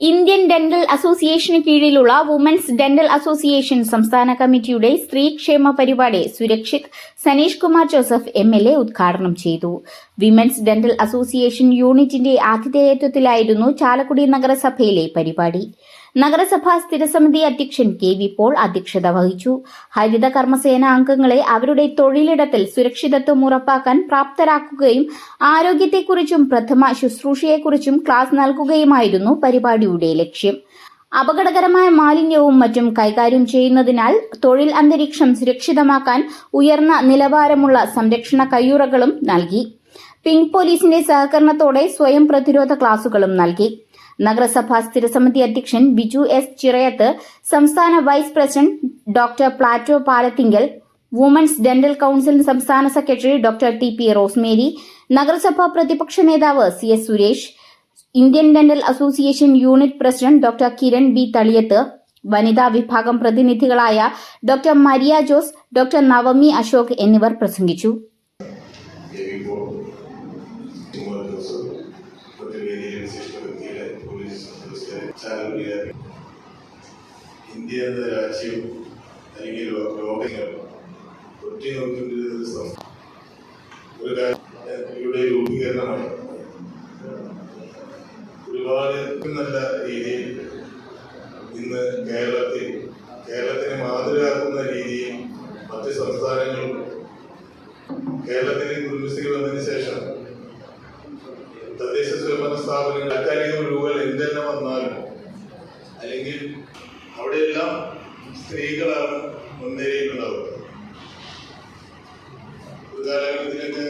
Indian dental അസോസിയേഷന് കീഴിലുള്ള women's dental association സംസ്ഥാന കമ്മിറ്റിയുടെ സ്ത്രീക്ഷേമ പരിപാടി Surakshit Saneesh Kumar Joseph M L A ഉദ്ഘാടനം ചെയ്തു. വിമൻസ് ഡെന്റൽ അസോസിയേഷൻ യൂണിറ്റിന്റെ ആതിഥേയത്വത്തിലായിരുന്നു ചാലക്കുടി നഗരസഭയിലെ പരിപാടി. നഗരസഭാ സ്ഥിരസമിതി അധ്യക്ഷൻ കെ വി പോൾ അധ്യക്ഷത വഹിച്ചു. ഹരിത കർമ്മസേന അംഗങ്ങളെ അവരുടെ തൊഴിലിടത്തിൽ സുരക്ഷിതത്വം ഉറപ്പാക്കാൻ പ്രാപ്തരാക്കുകയും ആരോഗ്യത്തെക്കുറിച്ചും പ്രഥമ ശുശ്രൂഷയെക്കുറിച്ചും ക്ലാസ് നൽകുകയുമായിരുന്നു പരിപാടിയുടെ ലക്ഷ്യം. അപകടകരമായ മാലിന്യവും മറ്റും കൈകാര്യം ചെയ്യുന്നതിനാൽ തൊഴിൽ അന്തരീക്ഷം സുരക്ഷിതമാക്കാൻ ഉയർന്ന നിലവാരമുള്ള സംരക്ഷണ കയ്യുറകളും നൽകി. പിങ്ക് പോലീസിന്റെ സഹകരണത്തോടെ സ്വയം പ്രതിരോധ ക്ലാസുകളും നൽകി. നഗരസഭാ സ്ഥിരസമിതി അധ്യക്ഷൻ ബിജു എസ് ചിറയത്ത് സംസ്ഥാന vice president doctor Plato Palathinkal women's dental council സംസ്ഥാന secretary doctor T P Rosemary നഗരസഭാ പ്രതിപക്ഷ നേതാവ് C S Suresh Indian dental association unit president doctor Kiran B Thaliyath വനിതാ വിഭാഗം പ്രതിനിധികളായ doctor Maria Jose doctor Navami Ashok എന്നിവർ പ്രസംഗിച്ചു. ചാനലുകാരെ India എന്ന രാജ്യം അല്ലെങ്കിൽ ലോകങ്ങൾ ഒറ്റ നോക്കിക്കൊണ്ടിരുന്ന ഒരു രൂപീകരണമാണ്. ഒരുപാട് നല്ല രീതിയിൽ ഇന്ന് കേരളത്തിൽ കേരളത്തിനെ മാതൃകയാക്കുന്ന രീതിയിൽ മറ്റ് സംസ്ഥാനങ്ങളും കേരളത്തിൽ കുടുംബശ്രീ വന്നതിന് ശേഷം തദ്ദേശ സ്വയംഭരണ സ്ഥാപനങ്ങൾ താൽക്കാലിക ഒഴിവുകൾ എന്തെല്ലാം വന്നാലും അല്ലെങ്കിൽ അവിടെയെല്ലാം സ്ത്രീകളാണ് മുൻനിരയിലുണ്ടാവുക. ഒരു കാലഘട്ടത്തിലൊക്കെ